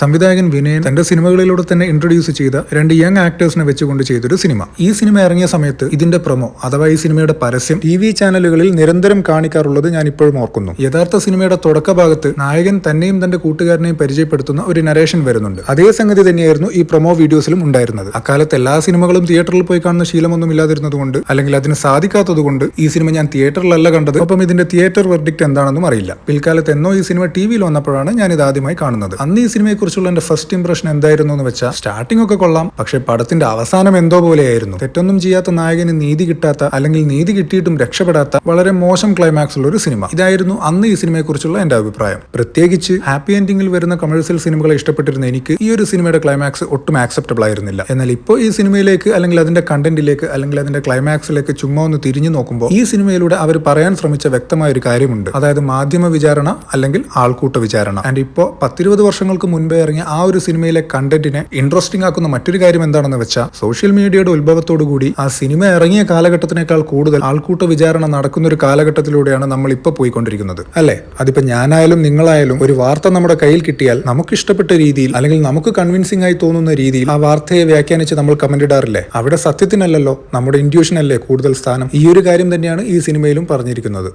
സംവിധായകൻ വിനയൻ തന്റെ സിനിമകളിലൂടെ തന്നെ ഇൻട്രൊഡ്യൂസ് ചെയ്ത രണ്ട് യങ് ആക്ടേഴ്സിനെ വെച്ചുകൊണ്ട് ചെയ്തൊരു സിനിമ. ഈ സിനിമ ഇറങ്ങിയ സമയത്ത് ഇതിന്റെ പ്രൊമോ അഥവാ ഈ സിനിമയുടെ പരസ്യം ടി വി ചാനലുകളിൽ നിരന്തരം കാണിക്കാറുള്ളത് ഞാൻ ഇപ്പോഴും ഓർക്കുന്നു. യഥാർത്ഥ സിനിമയുടെ തുടക്ക ഭാഗത്ത് നായകൻ തന്നെയും തന്റെ കൂട്ടുകാരനെയും പരിചയപ്പെടുത്തുന്ന ഒരു നരേഷൻ വരുന്നുണ്ട്. അതേ സംഗതി തന്നെയായിരുന്നു ഈ പ്രൊമോ വീഡിയോസിലും ഉണ്ടായിരുന്നത്. അക്കാലത്ത് എല്ലാ സിനിമകളും തിയേറ്ററിൽ പോയി കാണുന്ന ശീലമൊന്നും ഇല്ലാതിരുന്നതുകൊണ്ട് അല്ലെങ്കിൽ അതിന് സാധിക്കാത്തതുകൊണ്ട് ഈ സിനിമ ഞാൻ തിയേറ്ററിലല്ല കണ്ടത് ഒപ്പം ഇതിന്റെ തിയേറ്റർ വെർഡിക്റ്റ് എന്താണെന്നും അറിയില്ല. പിൽക്കാലത്ത് എന്നോ ഈ സിനിമ ടി വിയിൽ വന്നപ്പോഴാണ് ഞാൻ ഇത് ആദ്യമായി കാണുന്നത്. അന്ന് ഈ സിനിമയെക്കുറിച്ചുള്ള എന്റെ ഫസ്റ്റ് ഇംപ്രഷൻ എന്തായിരുന്നു എന്ന് വെച്ചാൽ സ്റ്റാർട്ടിംഗ് ഒക്കെ കൊള്ളാം പക്ഷെ പടത്തിന്റെ അവസാനം എന്തോ പോലെയായിരുന്നു. തെറ്റൊന്നും ചെയ്യാത്ത നായകന് നീതി കിട്ടാത്ത അല്ലെങ്കിൽ നീതി കിട്ടിയിട്ടും രക്ഷപ്പെടാത്ത വളരെ മോശം ക്ലൈമാക്സ് ഉള്ള ഒരു സിനിമ. ഇതായിരുന്നു അന്ന് ഈ സിനിമയെ കുറിച്ചുള്ള എന്റെ അഭിപ്രായം. പ്രത്യേകിച്ച് ഹാപ്പി എൻഡിംഗിൽ വരുന്ന കമേഴ്സ്യൽ സിനിമകളെ ഇഷ്ടപ്പെട്ടിരുന്ന എനിക്ക് ഈ ഒരു സിനിമയുടെ ക്ലൈമാക്സ് ഒട്ടും ആക്സെപ്റ്റബിൾ ആയിരുന്നില്ല. എന്നാൽ ഇപ്പോൾ ഈ സിനിമയിലേക്ക് അല്ലെങ്കിൽ അതിന്റെ കണ്ടന്റിലേക്ക് അല്ലെങ്കിൽ അതിന്റെ ക്ലൈമാക്സിലേക്ക് ചുമ്മാ ഒന്ന് തിരിഞ്ഞു നോക്കുമ്പോൾ ഈ സിനിമയിലൂടെ അവർ പറയാൻ ശ്രമിച്ച വ്യക്തമായ ഒരു കാര്യമുണ്ട്. അതായത് മാധ്യമ വിചാരണ അല്ലെങ്കിൽ ആൾക്കൂട്ട വിചാരണ. ആൻഡ് ഇപ്പോൾ പത്തിരുപത് വർഷങ്ങൾക്ക് മുൻപേ ഇറങ്ങിയ ആ ഒരു സിനിമയിലെ കണ്ടന്റിനെ ഇൻട്രസ്റ്റിംഗ് ആക്കുന്ന മറ്റൊരു കാര്യം എന്താണെന്ന് വെച്ചാൽ സോഷ്യൽ മീഡിയയുടെ ഉത്ഭവത്തോടു കൂടി ആ സിനിമ ഇറങ്ങിയ കാലഘട്ടത്തിനേക്കാൾ കൂടുതൽ ആൾക്കൂട്ട വിചാരണ നടക്കുന്ന ഒരു കാലഘട്ടത്തിലൂടെയാണ് നമ്മൾ ഇപ്പോൾ പോയിക്കൊണ്ടിരിക്കുന്നത്. അല്ലെ? അതിപ്പോ ഞാനായാലും നിങ്ങളായാലും ഒരു വാർത്ത നമ്മുടെ കയ്യിൽ കിട്ടിയാൽ നമുക്ക് ഇഷ്ടപ്പെട്ട രീതിയിൽ അല്ലെങ്കിൽ നമുക്ക് കൺവിൻസിംഗ് ആയി തോന്നുന്ന രീതിയിൽ ആ വാർത്തയെ വ്യാഖ്യാനിച്ച് നമ്മൾ കമന്റ് ഇടാറില്ലേ? അവിടെ സത്യത്തിനല്ലല്ലോ നമ്മുടെ ഇൻഡ്യൂഷനല്ലേ കൂടുതൽ സ്ഥാനം? ഈ ഒരു കാര്യം തന്നെയാണ് ഈ സിനിമയിലും പറഞ്ഞിരിക്കുന്നത്.